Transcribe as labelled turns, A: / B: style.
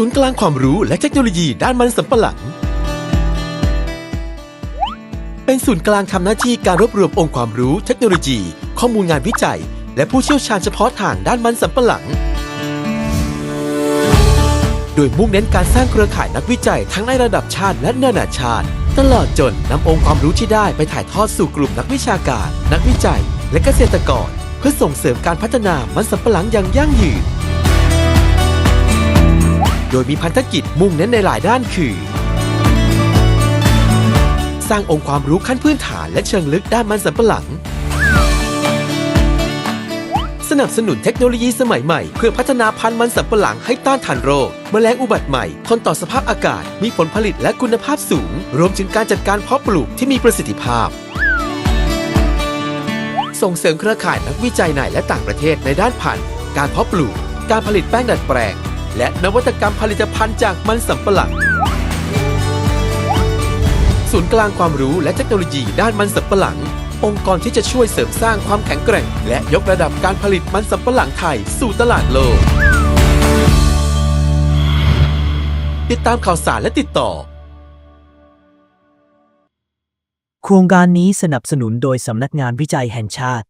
A: ูนย์กลางความรู้และเทคโนโลยีด้านมันสำปะหลัง เป็นศูนย์กลางทำหน้าที่การรวบรวมองค์ความรู้เทคโนโลยี ข้อมูลงานวิจัย และผู้เชี่ยวชาญเฉพาะทางด้านมันสำปะหลัง โดยมุ่งเน้นการสร้างเครือข่ายนักวิจัยทั้งในระดับชาติและนานาชาติ ตลอดจนนำองค์ความรู้ที่ได้ไปถ่ายทอดสู่กลุ่มนักวิชาการ นักวิจัย และเกษตรกร เพื่อส่งเสริมการพัฒนามันสำปะหลังอย่างยั่งยืน โดยมีพันธกิจมุ่งเน้นในหลายด้านคือ สร้างองค์ความรู้ขั้นพื้นฐานและเชิงลึกด้านมันสำปะหลัง สนับสนุนเทคโนโลยีสมัยใหม่ เพื่อพัฒนาพันธุ์มันสำปะหลังให้ต้านทานโรคแมลงอุบัติใหม่ทนต่อสภาพอากาศ มีผลผลิตและคุณภาพสูง รวมถึงการจัดการเพาะปลูกที่มีประสิทธิภาพ ส่งเสริมเครือข่ายนักวิจัยในและต่างประเทศในด้านพันธุ์ การเพาะปลูก การผลิตแป้งดัดแปลง และนวัตกรรมผลิตภัณฑ์จากมันสำปะหลังศูนย์กลางความรู้และเทคโนโลยีด้านมันสำปะหลัง องค์กรที่จะช่วยเสริมสร้างความแข็งแกร่ง และยกระดับการผลิตมันสำปะหลังไทยสู่ตลาดโลก ติดตามข่าวสารและติดต่อ
B: โครงการนี้สนับสนุนโดยสำนักงานวิจัยแห่งชาติ